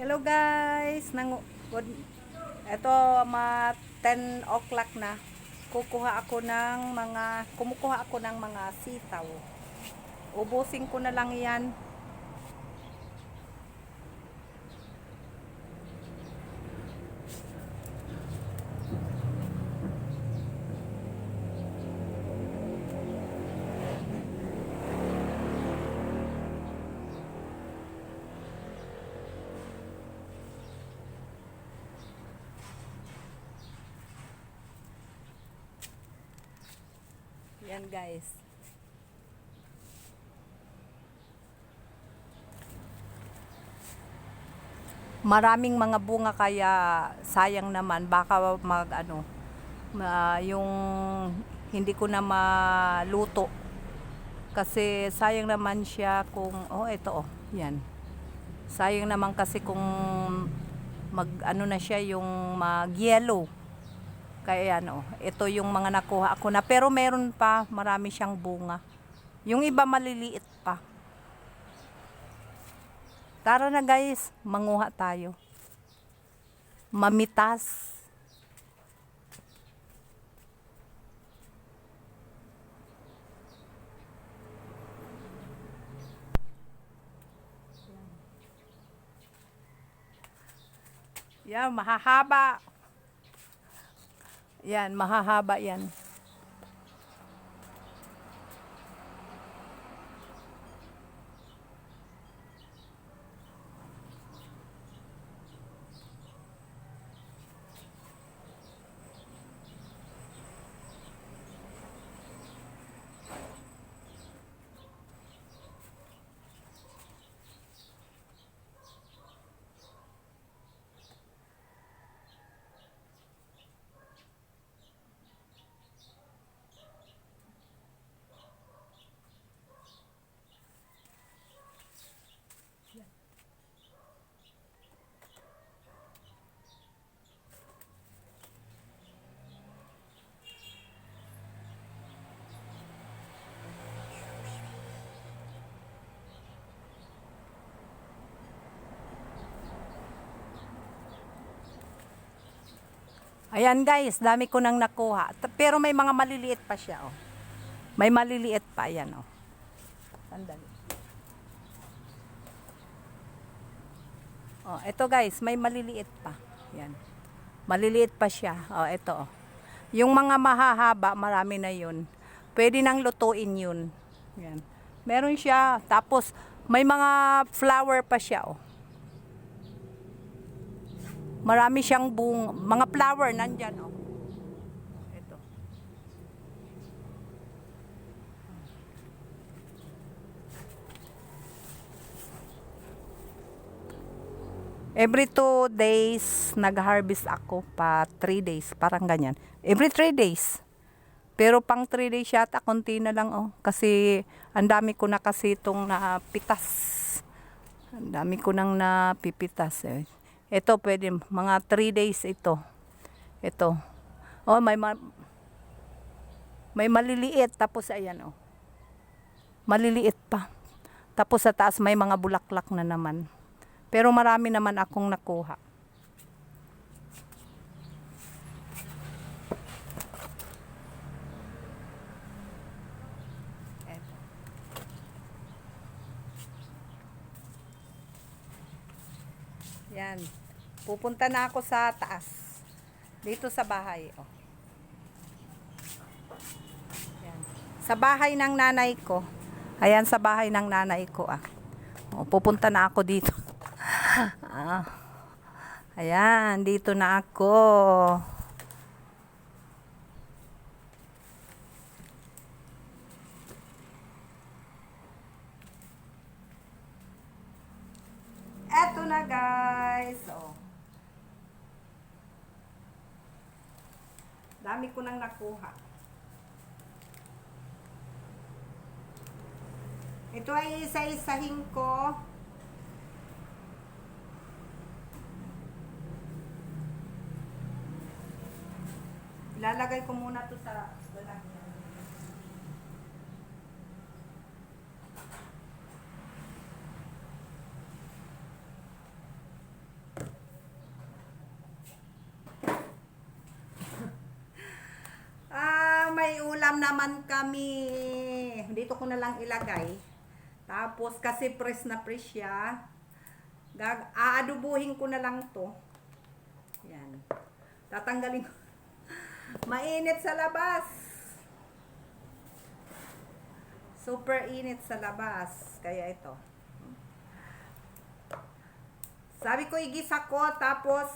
Hello guys, nang good, ito ma 10 o'clock na. Kukuha ako ng mga kumukuha ako ng mga sitaw. Ubusin ko na lang 'yan. Yan guys. Maraming mga bunga kaya sayang naman. Baka mag ano ma- yung hindi ko na maluto. Kasi sayang naman siya kung oh ito oh yan. Sayang naman kasi kung mag ano na siya yung mag yellow kaya ano, ito yung mga nakuha ako na. Pero meron pa, marami siyang bunga. Yung iba maliliit pa. Tara na guys, manguha tayo. Mamitas. Yan, mahahaba. Yan, mahahaba yan. Ayan guys, dami ko nang nakuha. Pero may mga maliliit pa siya, oh. May maliliit pa, ayan, oh. Sandali. Oh, ito guys, may maliliit pa. Yan. Maliliit pa siya. Oh, ito, oh. Yung mga mahahaba, marami na yun. Pwede nang lutuin yun. Yan. Meron siya. Tapos, may mga flower pa siya, oh. Marami siyang bung, mga flower nandyan, oh. Ito. Every two days, nag-harvest ako pa three days, parang ganyan. Every three days. Pero pang three days yata, konti na lang, oh. Kasi, ang dami ko na kasi itong napitas. Ang dami ko nang napipitas, eh. Ito pwede mga 3 days ito. Ito. Oh, may ma- may maliliit tapos ayan oh. Maliliit pa. Tapos sa taas may mga bulaklak na naman. Pero marami naman akong nakuha. Yan. Pupunta na ako sa taas. Dito sa bahay. Oh. Sa bahay ng nanay ko. Ayan sa bahay ng nanay ko ah. Oh, pupunta na ako dito. ah. Ayan, dito na ako. Eto na guys. Oh. Nang nakuha. Ito ay isa-isahin ko. Ilalagay ko muna to sa lalagyan. Ulam naman kami. Dito ko na lang ilagay. Tapos kasi press na press siya. Gag aadubuhin ko na lang to. Yan. Tatanggalin ko. Mainit sa labas. Super init sa labas. Kaya ito. Sabi ko igisa ko tapos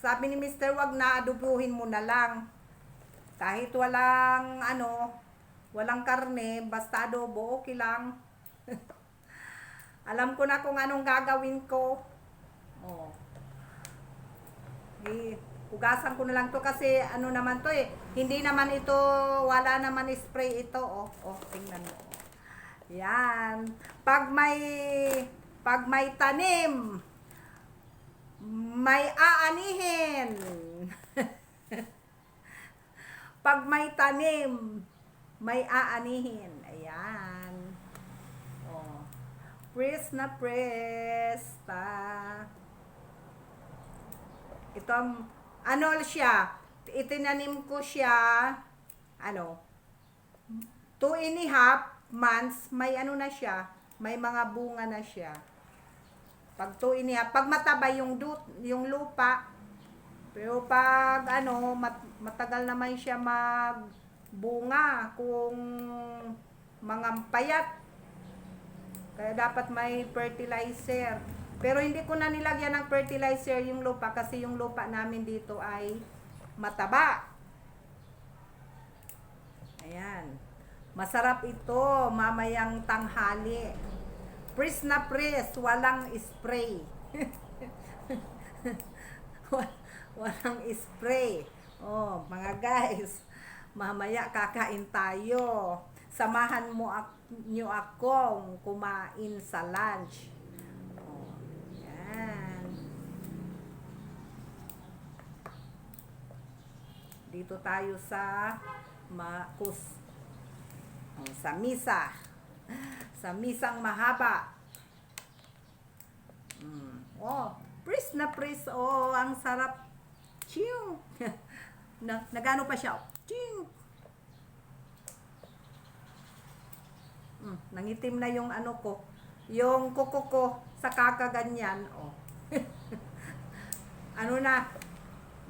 sabi ni Mr. wag na adubuhin mo na lang. Kahit walang ano, walang karne, basta adobo, okay lang. Alam ko na kung anong gagawin ko. Oh. Di, hugasan ko na lang to kasi ano naman to eh. Hindi naman ito, wala naman spray ito. Oh, oh tingnan mo. Yan. Pag may, pag may tanim, may aanihin. Pag may tanim, may aanihin. Ayan. Oh. Press na press. Ta. Ito ano siya, itinanim ko siya, ano, two and a half months, may ano na siya, may mga bunga na siya. Pag two and a half, pag mataba yung, du, yung lupa, pero pag ano, mat, matagal naman siya magbunga kung mga payat. Kaya dapat may fertilizer. Pero hindi ko na nilagyan ng fertilizer yung lupa kasi yung lupa namin dito ay mataba. Ayan. Masarap ito mamayang tanghali. Press na press, walang spray. walang spray. Oh, mga guys, mamaya kakain tayo. Samahan mo ak nyo akong kumain sa lunch. Oh, yan. Dito tayo sa Makus. Oh, sa misa. Sa misang mahaba. Mm. Oh, pris na pris. Oh, ang sarap. Ching. na, nagano pa siya. Ching. Mm, nangitim na yung ano ko. Yung kuko ko sa kakaganyan. Oh. ano na?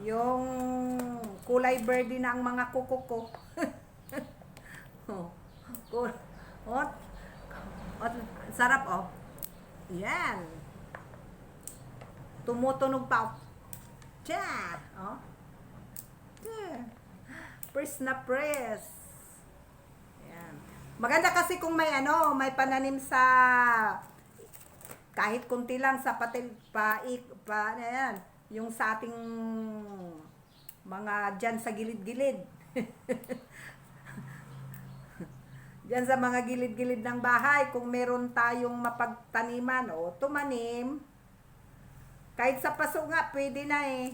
Yung kulay birdie na ang mga kuko ko. oh. Ot. Ot. Sarap oh. Yan. Tumutunog pa. Tsa. Oh. Tsa. Press na press. Yan. Maganda kasi kung may ano, may pananim sa kahit kunti lang sa patil pa, pa yan, yung sa ating mga dyan sa gilid-gilid. Diyan sa mga gilid-gilid ng bahay, kung meron tayong mapagtaniman o tumanim, kahit sa paso nga, pwede na eh.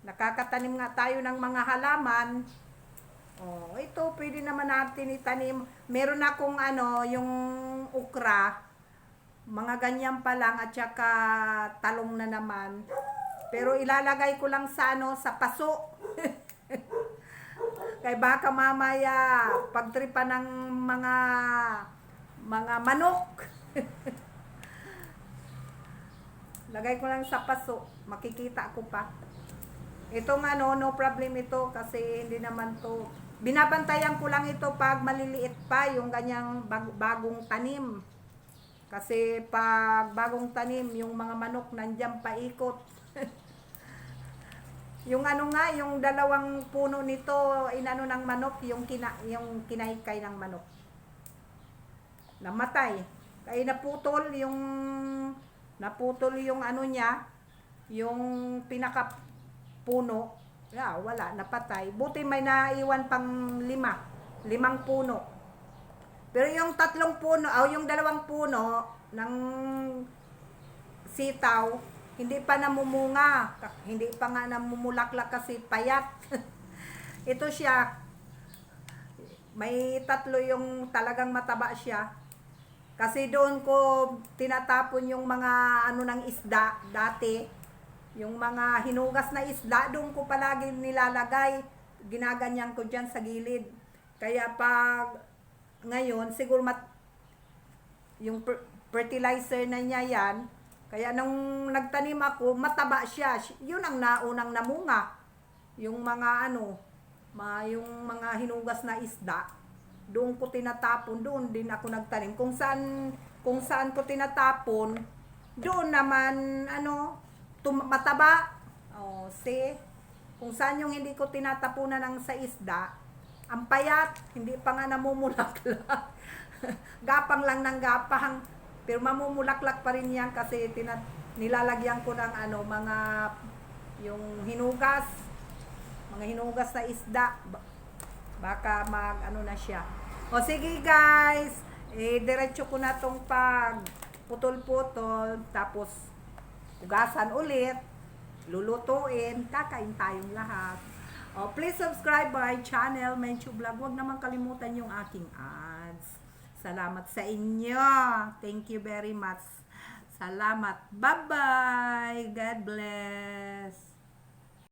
Nakakatanim nga tayo ng mga halaman. Oh, ito pwede naman natin itanim. Meron akong ano, yung ukra. Mga ganyan pa lang at saka talong na naman. Pero ilalagay ko lang sa ano, sa paso. Kay baka mamaya pagtripa ng mga mga manok. Lagay ko lang sa paso, makikita ko pa. Ito nga no, no problem ito kasi hindi naman to. Binabantayan ko lang ito pag maliliit pa yung ganyang bag- bagong tanim. Kasi pag bagong tanim, yung mga manok nandiyan paikot. Yung ano nga, yung dalawang puno nito, inano ng manok, yung kina, yung kinaykay ng manok. Namatay. Kaya naputol yung naputol yung ano niya, yung pinaka puno. Yeah, wala, napatay. Buti may naiwan pang lima. Limang puno. Pero yung tatlong puno, o yung dalawang puno ng sitaw, hindi pa namumunga. Hindi pa nga namumulaklak kasi payat. Ito siya. May tatlo yung talagang mataba siya. Kasi doon ko tinatapon yung mga ano ng isda dati. Yung mga hinugas na isda, doon ko palagi nilalagay. ginaganyan ko dyan sa gilid. Kaya pag ngayon, siguro mat, yung fer- fertilizer na niya yan, kaya nung nagtanim ako, mataba siya. Yun ang naunang namunga. Yung mga ano, mga, yung mga hinugas na isda, doon ko tinatapon, doon din ako nagtanim. Kung saan, kung saan ko tinatapon, doon naman, ano, tum- mataba. Oh, see? Kung saan yung hindi ko tinatapunan ng sa isda, ang payat, hindi pa nga namumulaklak. gapang lang ng gapang. Pero mamumulaklak pa rin yan kasi tina- nilalagyan ko ng ano, mga yung hinugas, mga hinugas na isda. Ba- Baka mag ano na siya. O sige guys, eh diretso ko na tong pag putol-putol tapos hugasan ulit, lulutuin, kakain tayong lahat. O, please subscribe my channel, Menchu Vlog. Huwag naman kalimutan yung aking ads. Salamat sa inyo. Thank you very much. Salamat. Bye-bye. God bless.